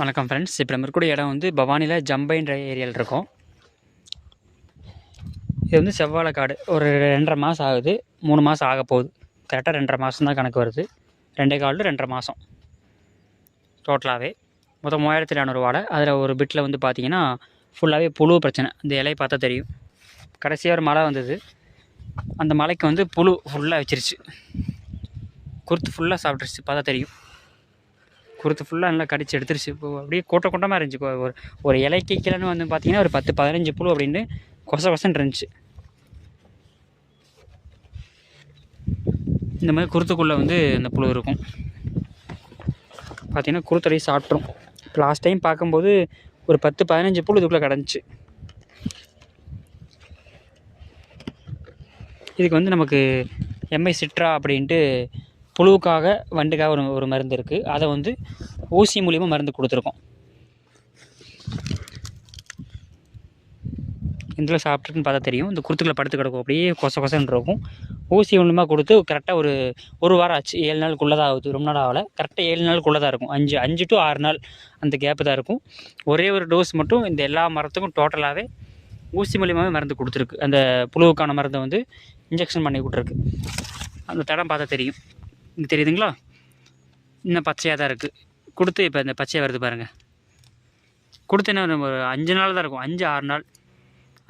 வணக்கம் ஃப்ரெண்ட்ஸ் இப்போ நம்ம இருக்கக்கூடிய இடம் வந்து பவானியில் ஜம்பைன்ற ஏரியாவில் இருக்கும். இது வந்து செவ்வாழை காடு. ஒரு ரெண்டரை மாதம் ஆகுது. மூணு மாதம் ஆக போகுது. கரெக்டாக ரெண்டரை மாதம் தான் கணக்கு வருது. ரெண்டே காலில் ரெண்டரை மாதம் டோட்டலாகவே மொத்தம் மூவாயிரத்தி நானூறு வாழை. அதில் ஒரு பிட்டில் வந்து பார்த்தீங்கன்னா ஃபுல்லாகவே புழு பிரச்சனை. இந்த இலையை பார்த்தா தெரியும். கடைசியாக ஒரு மழை வந்தது. அந்த மலைக்கு வந்து புழு ஃபுல்லாக வச்சிருச்சு. குருத்து ஃபுல்லாக சாப்பிட்ருச்சு பார்த்தா தெரியும். குருத்து ஃபுல்லாக நல்லா கடிச்சு எடுத்துருச்சு. இப்போ அப்படியே கூட்ட கூட்டமாக இருந்துச்சு. ஒரு ஒரு இலைக்கு கீழேன்னு வந்து பார்த்தீங்கன்னா ஒரு பத்து பதினஞ்சு புழு அப்படின்னு கொச கொசன்ட்டு இருந்துச்சு. இந்த மாதிரி குருத்துக்குள்ளே வந்து இந்த புழு இருக்கும். பார்த்தீங்கன்னா குருத்தடையை சாப்பிட்ரும் இப்போ லாஸ்ட் டைம் பார்க்கும்போது ஒரு பத்து பதினஞ்சு புழு இதுக்குள்ளே கிடந்துச்சு இதுக்கு வந்து நமக்கு எம்ஐ சிட்ரா அப்படின்ட்டு புழுவுக்காக வண்டுக்காக ஒரு ஒரு மருந்து இருக்குது அதை வந்து ஊசி மூலிமா மருந்து கொடுத்துருக்கோம். இதில் சாப்பிட்டுன்னு பார்த்தா தெரியும். இந்த குருத்துக்களை படுத்து கிடக்கும். அப்படியே கொச கொசன்னு இருக்கும். ஊசி மூலிமா கொடுத்து கரெக்டாக ஒரு ஒரு வாரம் ஆச்சு. ஏழு நாளுக்குள்ளே தான் ஆகுது. ரொம்ப நாள் ஆகலை. கரெக்டாக ஏழு நாளுக்குள்ளே தான் இருக்கும். அஞ்சு அஞ்சு டு ஆறு நாள் அந்த கேப்பு தான் இருக்கும். ஒரே ஒரு டோஸ் மட்டும் இந்த எல்லா மரத்துக்கும் டோட்டலாகவே ஊசி மூலியமாகவே மருந்து கொடுத்துருக்கு. அந்த புழுவுக்கான மருந்தை வந்து இன்ஜெக்ஷன் பண்ணி கொடுத்துருக்கு. அந்த தடம் பார்த்தா தெரியும். இங்கே தெரியுதுங்களா? இன்னும் பச்சையாக தான் இருக்குது கொடுத்து இப்போ இந்த பச்சையாக வருது பாருங்கள் கொடுத்து என்ன ஒரு அஞ்சு நாள் தான் இருக்கும். அஞ்சு ஆறு நாள்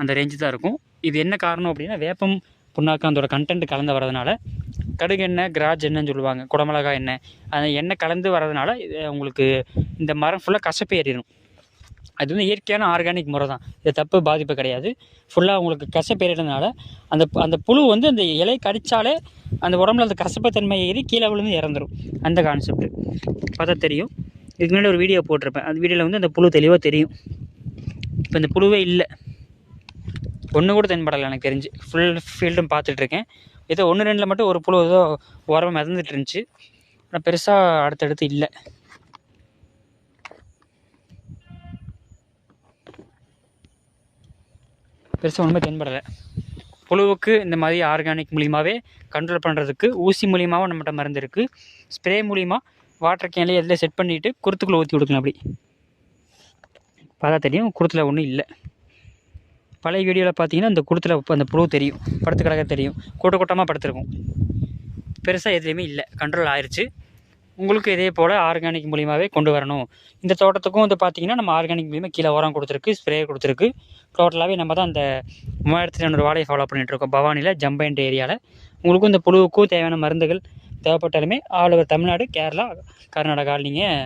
அந்த ரேஞ்சு தான் இருக்கும். இது என்ன காரணம் அப்படின்னா வேப்பம் புண்ணாக்கு அதோட கண்டென்ட் கலந்து வரதுனால கடுகு எண்ணெய் கிராஜ் எண்ணெய்னு சொல்லுவாங்க. குடமிளகா எண்ணெய். அந்த எண்ணெய் கலந்து வரதுனால இது உங்களுக்கு இந்த மரம் ஃபுல்லாக கசப்பு ஏறிடும் அது வந்து இயற்கையான ஆர்கானிக் முறை தான் இது தப்பு பாதிப்பு கிடையாது. ஃபுல்லாக உங்களுக்கு கசப்பு ஏறிடுறதுனால அந்த அந்த புழு வந்து அந்த இலை கடித்தாலே அந்த உடம்புல அந்த கசப்புத்தன்மை ஏறி கீழே விழுந்து இறந்துரும். அந்த கான்செப்ட் பார்த்தா தெரியும். இதுக்கு முன்னாடி ஒரு வீடியோ போட்டிருப்பேன். அந்த வீடியோவில் வந்து அந்த புழு தெளிவாக தெரியும். இப்போ இந்த புழுவே இல்லை. ஒன்று கூட தென்படலை எனக்கு தெரிஞ்சு. ஃபுல் ஃபீல்டும் பார்த்துட்ருக்கேன். ஏதோ ஒன்று ரெண்டில் மட்டும் ஒரு புழு ஏதோ உரம் மிதந்துட்டு இருந்துச்சு ஆனால் பெருசாக அடுத்தடுத்து இல்லை. பெருசாக ஒன்றுமே தென்படலை. புழுவுக்கு இந்த மாதிரி ஆர்கானிக் மூலியமாகவே கண்ட்ரோல் பண்ணுறதுக்கு ஊசி மூலியமாகவும் நம்மகிட்ட மருந்து இருக்குது ஸ்ப்ரே மூலியமாக வாட்டர் கேன்லேயே எதில் செட் பண்ணிவிட்டு குருத்துக்குள்ளே ஊற்றி கொடுக்கலாம் அப்படி. பார்த்தா தெரியும் குருத்தில் ஒன்றும் இல்லை. பழைய வீடியோவில் பார்த்தீங்கன்னா அந்த குருத்தில் அந்த புழு தெரியும் படுத்து கிடக்க தெரியும் கூட்ட கூட்டமாக படுத்துருக்கும். பெருசாக எதுலேயுமே இல்லை. கண்ட்ரோல் ஆயிடுச்சு உங்களுக்கு இதே போல் ஆர்கானிக் மூலியமாகவே கொண்டு வரணும். இந்த தோட்டத்துக்கும் வந்து பார்த்தீங்கன்னா நம்ம ஆர்கானிக் மூலியமாக கீழே உரம் கொடுத்துருக்கு ஸ்ப்ரே கொடுத்துருக்கு. டோட்டலாகவே நம்ம தான் அந்த மூவாயிரத்தி இரநூறு வாடகை ஃபாலோ பண்ணிகிட்ருக்கோம் இருக்கோம். பவானியில் ஜம்பைன்ற ஏரியாவில் உங்களுக்கும் இந்த புழுவுக்கும் தேவையான மருந்துகள் தேவைப்பட்டாலுமே ஆல் ஓவர் தமிழ்நாடு கேரளா கர்நாடகா நீங்கள்